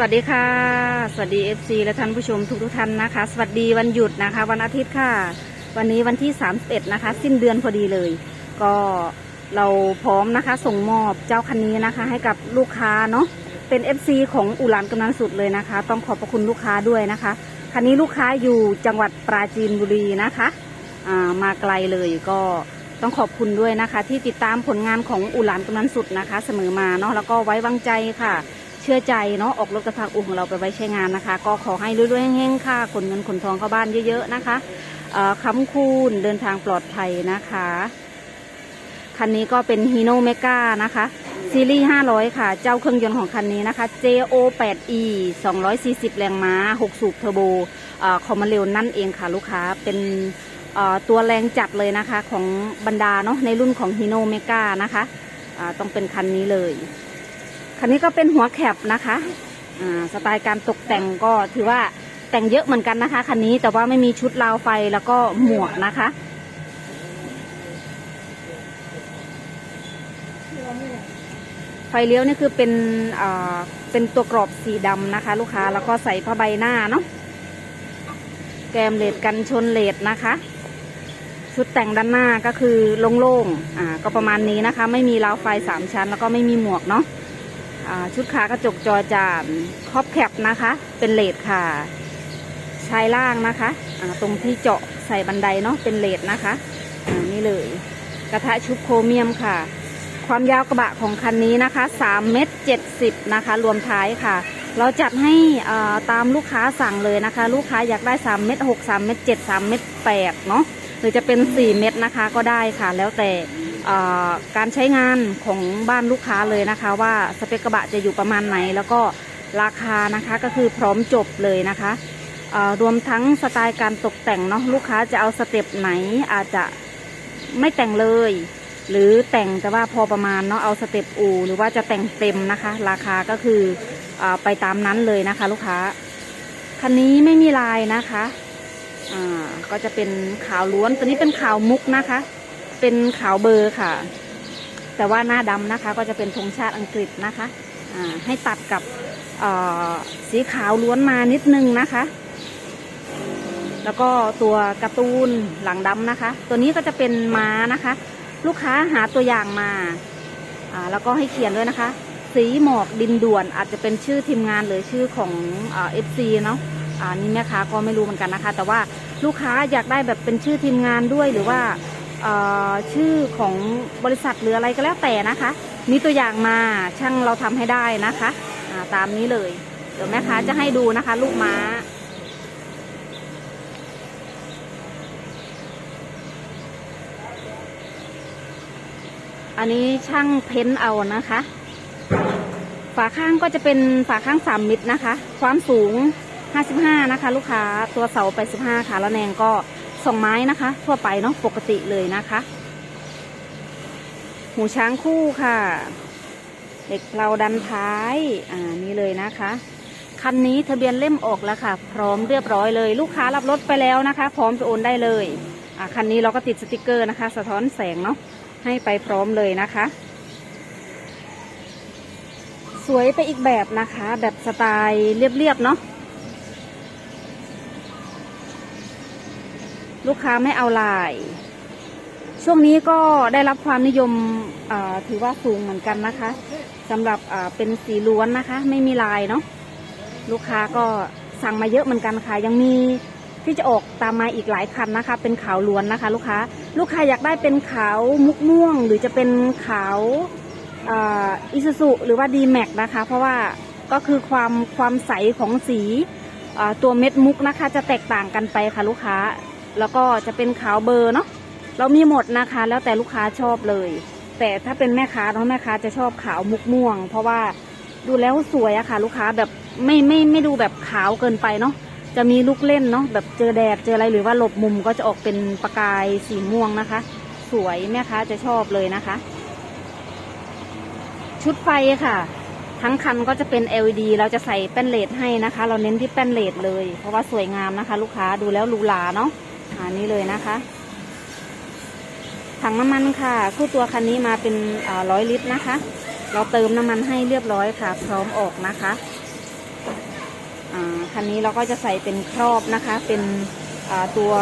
สวัสดีค่ะ สวัสดี FC และท่านผู้ชมทุกทุกท่านนะคะ สวัสดีวันหยุดนะคะ วันอาทิตย์ค่ะ วันนี้วันที่ 31 นะคะ สิ้นเดือนพอดีเลย ก็เราพร้อมนะคะ ส่งมอบเจ้าคันนี้นะคะ ให้กับลูกค้าเนาะเป็น FC ของอุหลานกำนันสุดเลยนะคะ ต้องขอบพระคุณลูกค้าด้วยนะคะ คันนี้ลูกค้าอยู่จังหวัดปราจีนบุรีนะคะามาไกลเลยก็ต้องขอบคุณด้วยนะคะ ที่ติดตามผลงานของอุหลานกำนันสุดนะคะ เสมอมาเนาะแล้วก็ไว้วางใจค่ะ ชื่อใจเนาะออกรถกระทางอูของเราไปไว้ใช้งานนะคะ ก็ขอให้รวยๆเฮงๆค่ะขนเงินขนทองเข้าบ้านเยอะๆนะคะค้ำคูณเดินทางปลอดภัยนะคะ คันนี้ก็เป็นฮีโนเมกานะคะซีรีส์ 500 ค่ะ เจ้าเครื่องยนต์ของคันนี้นะคะ JO 8E 240 แรงม้า 6 สูบเทอร์โบคอมมาเร็วนั่นเองค่ะลูกค้า เป็นตัวแรงจัดเลยนะคะ ของบรรดาเนาะในรุ่นของฮีโนเมกานะคะต้องเป็นคันนี้เลย คันนี้ก็เป็นหัวแคบนะคะอ่าสไตล์การตกแต่งก็ถือว่าแต่งเยอะเหมือนกันนะคะคันนี้แต่ว่าไม่มีชุดราวไฟแล้วก็หมวกนะคะ ไฟเลี้ยวนี่คือเป็นอ่าเป็นตัวกรอบสีดำนะคะ ลูกค้าแล้วก็ใส่ผ้าใบหน้าเนาะแกมเลดกันชนเลดนะคะ ชุดแต่งด้านหน้าก็คือโล่งๆอ่าก็ประมาณนี้นะคะ ไม่มีราวไฟสามชั้น แล้วก็ไม่มีหมวกเนาะ ชุดขากระจกจอจานครอบแคปนะคะ เป็นเลดค่ะ ชายล่างนะคะตรงที่เจาะใส่บันไดเนาะเป็นเลดนะคะนี่เลย กระทะชุบโครเมียมค่ะ ความยาวกระบะของคันนี้นะคะ3เมตร70นะคะ รวมท้ายค่ะ เราจัดให้ตามลูกค้าสั่งเลยนะคะ ลูกค้าอยากได้3เมตร6 3เมตร7 3เมตร8เนาะหรือจะเป็น 4 เม็ดนะคะก็ได้ค่ะ แล้วแต่ การใช้งานของบ้านลูกค้าเลยนะคะ ว่าสเปคกระบะจะอยู่ประมาณไหน แล้วก็ราคานะคะก็คือพร้อมจบเลยนะคะรวมทั้งสไตล์การตกแต่งเนาะลูกค้าจะเอาสเต็ปไหนอาจจะไม่แต่งเลย หรือแต่งแต่ว่าพอประมาณเนาะเอาสเต็ปอูหรือว่าจะแต่งเต็มนะคะ ราคาก็คืออไปตามนั้นเลยนะคะ ลูกค้าคันนี้ไม่มีลายนะคะ อ่า ก็จะเป็นขาวล้วน ตัวนี้เป็นขาวมุกนะคะ เป็นขาวเบอร์ค่ะ แต่ว่าหน้าดำนะคะก็จะเป็นธงชาติอังกฤษนะคะให้ตัดกับสีขาวล้วนมานิดนึงนะคะ แล้วก็ตัวการ์ตูนหลังดำนะคะ ตัวนี้ก็จะเป็นม้านะคะ ลูกค้าหาตัวอย่างมาแล้วก็ให้เขียนด้วยนะคะ สีหมอกดินด่วนอาจจะเป็นชื่อทีมงานหรือชื่อของเอฟซีเนาะอ่านี่แม่ค้าก็ไม่รู้เหมือนกันนะคะ แต่ว่าลูกค้าอยากได้แบบเป็นชื่อทีมงานด้วยหรือว่า ชื่อของบริษัทหรืออะไรก็แล้วแต่นะคะ มีตัวอย่างมาช่างเราทำให้ได้นะคะาตามนี้เลย เดี๋ยวแม่ค้าจะให้ดูนะคะ ลูกม้า อันนี้ช่างเพ้นท์เอานะคะ ฝาข้างก็จะเป็นฝาข้างสามมิตรนะคะ ความสูง 55 นะคะ ลูกค้าตัวเสาไป15ค่ะแล้วแนงก็ สองไม้นะคะ ทั่วไปเนาะปกติเลยนะคะ หูช้างคู่ค่ะ เด็กเราดันท้ายอ่านี่เลยนะคะคันนี้ทะเบียนเล่มออกแล้วค่ะ พร้อมเรียบร้อยเลย ลูกค้ารับรถไปแล้วนะคะ พร้อมจะโอนได้เลยอ่าคันนี้เราก็ติดสติกเกอร์นะคะ สะท้อนแสงเนาะให้ไปพร้อมเลยนะคะ สวยไปอีกแบบนะคะ แบบสไตล์เรียบๆเนาะ ลูกค้าไม่เอาลาย ช่วงนี้ก็ได้รับความนิยมถือว่าสูงเหมือนกันนะคะสำหรับเป็นสีล้วนนะคะ ไม่มีลายเนาะลูกค้าก็สั่งมาเยอะเหมือนกันค่ะ ยังมีที่จะออกตามมาอีกหลายคันนะคะ เป็นขาวล้วนนะคะ ลูกค้า ลูกค้าอยากได้เป็นขาวมุกม่วง หรือจะเป็นขาวอิซูซุหรือว่าดีแม็กนะคะ เพราะว่าก็คือความความใสของสีตัวเม็ดมุกนะคะ จะแตกต่างกันไปค่ะลูกค้า แล้วก็จะเป็นขาวเบอร์เนาะเรามีหมดนะคะ แล้วแต่ลูกค้าชอบเลย แต่ถ้าเป็นแม่ค้าเนาะแม่ค้าจะชอบขาวมุกม่วง เพราะว่าดูแล้วสวยอะค่ะ ลูกค้าแบบไม่ไม่ไม่ดูแบบขาวเกินไปเนาะจะมีลูกเล่นเนาะแบบเจอแดดเจออะไรหรือว่าหลบมุมก็จะออกเป็นประกายสีม่วงนะคะ สวยแม่ค้าจะชอบเลยนะคะ ชุดไฟค่ะ ทั้งคันก็จะเป็น LED เราจะใส่แป้นเลดให้นะคะ เราเน้นที่แป้นเลดเลย เพราะว่าสวยงามนะคะ ลูกค้าดูแล้วหรูหราเนาะ อันนี้เลยนะคะถังน้ำมันค่ะ คู่ตัวคันนี้มาเป็นร้อยลิตรนะคะ เราเติมน้ำมันให้เรียบร้อยค่ะ พร้อมออกนะคะอ่าคันนี้เราก็จะใส่เป็นครอบนะคะ เป็นตัว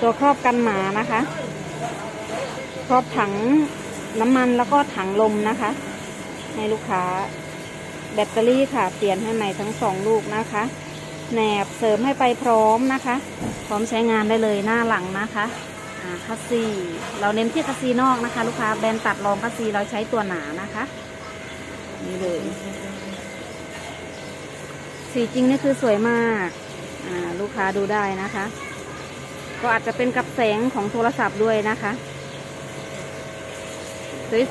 ตัวครอบกันหมานะคะ ครอบถังน้ำมันแล้วก็ถังลมนะคะ ให้ลูกค้า แบตเตอรี่ค่ะ เปลี่ยนให้ใหม่ทั้งสองลูกนะคะ แหนบเสริมให้ไปพร้อมนะคะ พร้อมใช้งานได้เลยหน้าหลังนะคะคัสซีเราเน้นที่คัสซีนอกนะคะ ลูกค้าแบรนด์ตัดรองคัสซีเราใช้ตัวหนานะคะนี่เลยสีจริงนี่คือสวยมากลูกค้าดูได้นะคะ ก็อาจจะเป็นกับแสงของโทรศัพท์ด้วยนะคะ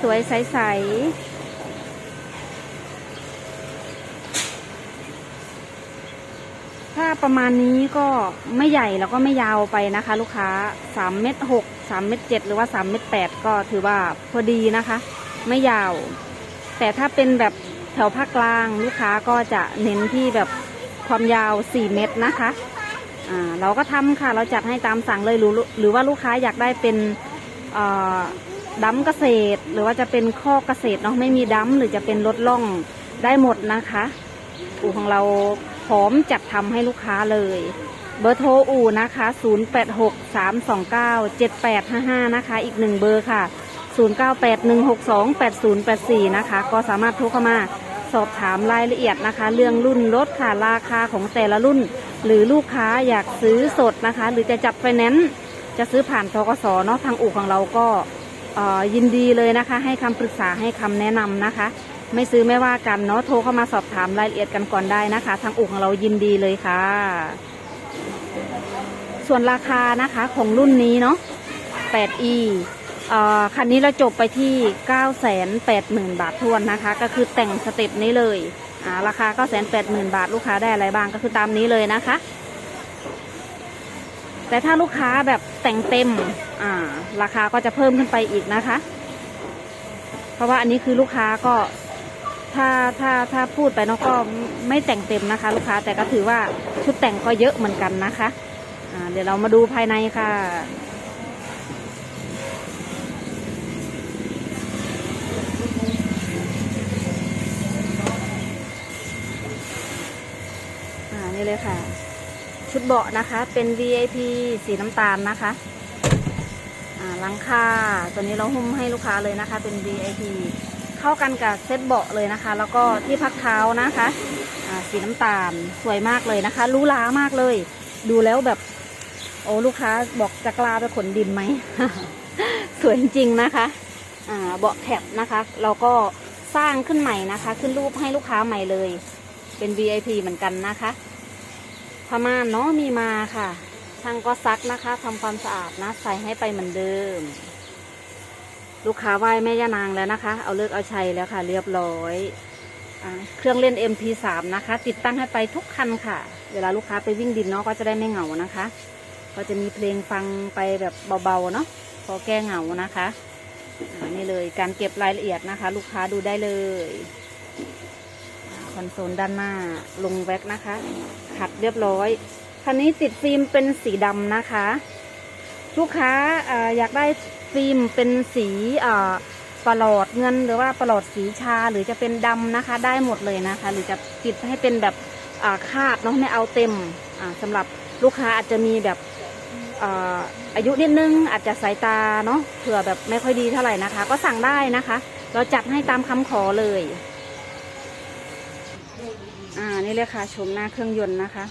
สวยๆใสๆ ถ้า ประมาณนี้ก็ไม่ใหญ่แล้วก็ไม่ยาวไปนะคะ ลูกค้า3เมตร6 3เมตร7หรือว่า3เมตร8ก็ถือว่าพอดีนะคะ ไม่ยาว แต่ถ้าเป็นแบบแถวภาคกลางลูกค้าก็จะเน้นที่แบบความยาว4เมตรนะคะอ่าเราก็ทำค่ะเราจัดให้ตามสั่งเลยหรือหรือว่าลูกค้าอยากได้เป็นดั้มเกษตร หรือว่าจะเป็นข้อเกษตรเนาะไม่มีดั้มหรือจะเป็นรถล่องได้หมดนะคะอู่ของเรา พร้อมจัดทำให้ลูกค้าเลย เบอร์โทรอู่นะคะ 0863297855 นะคะ อีกหนึ่งเบอร์ค่ะ 0981628084 นะคะ ก็สามารถโทรเข้ามาสอบถามรายละเอียดนะคะ เรื่องรุ่นรถค่ะราคาของแต่ละรุ่น หรือลูกค้าอยากซื้อสดนะคะ หรือจะจัดไฟแนนซ์จะซื้อผ่านทกสเนาะทางอู่ของเราก็ยินดีเลยนะคะ ให้คำปรึกษาให้คำแนะนำนะคะ ไม่ซื้อไม่ว่ากันเนาะโทรเข้ามาสอบถามรายละเอียดกันก่อนได้นะคะ ทางอู่ของเรายินดีเลยค่ะ ส่วนราคานะคะของรุ่นนี้เนาะ 8e เอ่อคันนี้เราจบไปที่ 980,000 บาททวนนะคะ ก็คือแต่งสเต็ปนี้เลยอ่าราคา 980,000 บาทลูกค้าได้อะไรบ้างก็คือตามนี้เลยนะคะ แต่ถ้าลูกค้าแบบแต่งเต็มอ่าราคาก็จะเพิ่มขึ้นไปอีกนะคะ เพราะว่าอันนี้คือลูกค้าก็ ถ้าถ้าถ้าพูดไปเนาะก็ไม่แต่งเต็มนะคะ ลูกค้าแต่ก็ถือว่าชุดแต่งก็เยอะเหมือนกันนะคะเดี๋ยวเรามาดูภายในค่ะอ่านี่เลยค่ะ ชุดเบาะนะคะ เป็น VIP สีน้ำตาลนะคะอ่าหลังคาตัวนี้เราหุ้มให้ลูกค้าเลยนะคะ เป็น VIP เข้ากันกับเซ็ตเบาะเลยนะคะ แล้วก็ที่พักเท้านะคะสีน้ำตาลสวยมากเลยนะคะรู้ล้ามากเลย ดูแล้วแบบ โอ้ลูกค้าบอกจะกล้าไปขนดินไหมสวยจริงๆนะคะเบาะแคบนะคะ เราก็สร้างขึ้นใหม่นะคะ ขึ้นรูปให้ลูกค้าใหม่เลย เป็น VIP เหมือนกันนะคะผ้าม่านเนาะมีมาค่ะช่างก็ซักนะคะทำความสะอาดนะใส่ให้ไปเหมือนเดิม ลูกค้าไหว้แม่ย่านางแล้วนะคะ เอาเลิกเอาชัยแล้วค่ะ เรียบร้อยอเครื่องเล่น MP3 นะคะ ติดตั้งให้ไปทุกคันค่ะ เวลาลูกค้าไปวิ่งดินเนาะก็จะได้ไม่เหงานะคะ ก็จะมีเพลงฟังไปแบบเบาๆเนาะพอแก้เหงานะคะอ่านี่เลยการเก็บรายละเอียดนะคะ ลูกค้าดูได้เลยคอนโซลด้านหน้าลงแว็กนะคะขัดเรียบร้อยคันนี้ติดฟิล์มเป็นสีดำนะคะ ลูกค้าออยากได้ ฟิล์มเป็นสีประหลอดเงินหรือว่าประหลอดสีชาหรือจะเป็นดำนะคะ ได้หมดเลยนะคะ หรือจะติดให้เป็นแบบคาดเนาะไม่เอาเต็มอ่าสำหรับลูกค้าอาจจะมีแบบอายุนิดนึงอาจจะสายตาเนาะเผื่อแบบไม่ค่อยดีเท่าไหร่นะคะ ก็สั่งได้นะคะ เราจัดให้ตามคำขอเลยอ่านี่เลยค่ะชมหน้าเครื่องยนต์นะคะ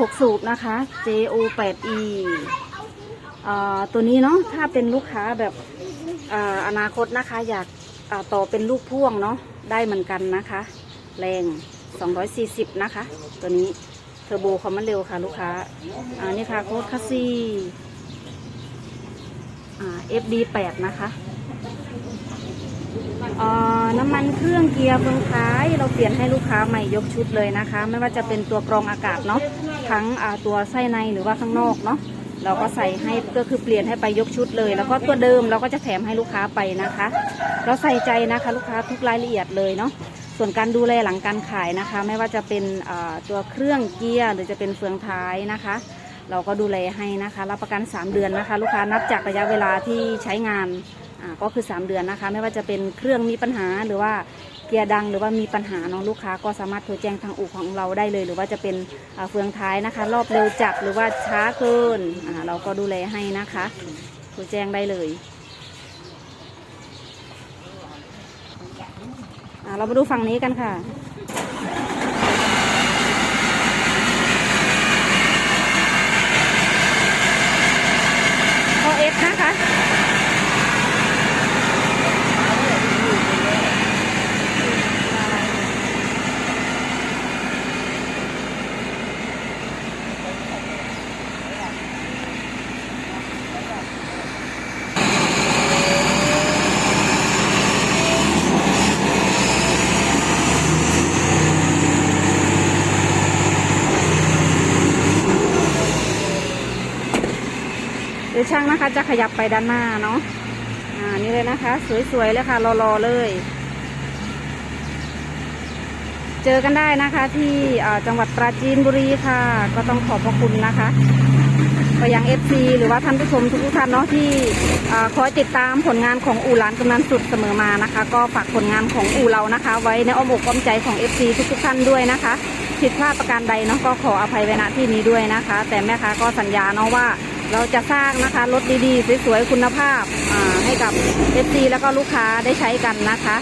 หกสูบนะคะ JO 8 E ตัวนี้เนาะถ้าเป็นลูกค้าแบบออนาคตนะคะ อยากาต่อเป็นลูกพ่วงเนาะได้เหมือนกันนะคะ แรง 240 นะคะ ตัวนี้เทอร์โบความมันเร็วค่ะลูกค้าอ่านี่ค่ะโค้ดคัสซี่อ่า FD 8นะคะน้ำมันเครื่องเกียร์เฟืองท้าย เราเปลี่ยนให้ลูกค้าใหม่ยกชุดเลยนะคะ ไม่ว่าจะเป็นตัวกรองอากาศเนาะทั้งตัวไส้ในหรือว่าข้างนอกเนาะ เราก็ใส่ให้ก็คือเปลี่ยนให้ไปยกชุดเลย แล้วก็ตัวเดิมเราก็จะแถมให้ลูกค้าไปนะคะ เราใส่ใจนะคะลูกค้าทุกรายละเอียดเลยเนาะส่วนการดูแลหลังการขายนะคะ ไม่ว่าจะเป็นตัวเครื่องเกียร์หรือจะเป็นเฟืองท้ายนะคะ เราก็ดูแลให้นะคะรับประกัน 3 เดือนนะคะ ลูกค้านับจากระยะเวลาที่ใช้งานก็คือ 3 เดือนนะคะ ไม่ว่าจะเป็นเครื่องมีปัญหาหรือว่า กียร์ดังหรือว่ามีปัญหาเนาะลูกค้าก็สามารถโทรแจ้งทางอู่ของเราได้เลย หรือว่าจะเป็นเฟืองท้ายนะคะ รอบเร็วจัดหรือว่าช้าเกินเราก็ดูแลให้นะคะโทรแจ้งได้เลยเรามาดูฝั่งนี้กันค่ะโอเอฟนะคะ เดี๋ยวช่างนะคะจะขยับไปด้านหน้าเนาะอ่านี่เลยนะคะ สวยๆเลยค่ะรอๆเลย เจอกันได้นะคะที่จังหวัดปราจีนบุรีค่ะ ก็ต้องขอบพระคุณนะคะไปยัง FC หรือว่าท่านผู้ชมทุกท่านเนาะที่อคอยติดตามผลงานของอู่ร้านกำนันสุดเสมอมานะคะ ก็ฝากผลงานของอู่เรานะคะ ไว้ในอ้อมอกอ้อมใจของ FC ทุกๆท่านด้วยนะคะผิดพลาดประการใดเนาะก็ขออภัยไว้ณที่นี้ด้วยนะคะ แต่แม่ค้าก็สัญญาเนาะว่า เราจะสร้างนะคะรถดีๆ สวยๆ คุณภาพให้กับ FC แล้วก็ลูกค้าได้ใช้กันนะคะ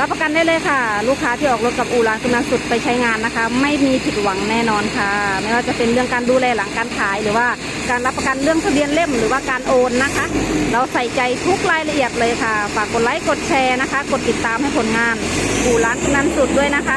รับประกันได้เลยค่ะ ลูกค้าที่ออกรถกับอูร้านกำนันสุดไปใช้งานนะคะ ไม่มีผิดหวังแน่นอนค่ะ ไม่ว่าจะเป็นเรื่องการดูแลหลังการขายหรือว่าการรับประกันเรื่องทะเบียนเล่มหรือว่าการโอนนะคะ เราใส่ใจทุกรายละเอียดเลยค่ะ ฝากกดไลค์กดแชร์นะคะ กดติดตามให้ผลงานอูร้านกำนันสุดด้วยนะคะ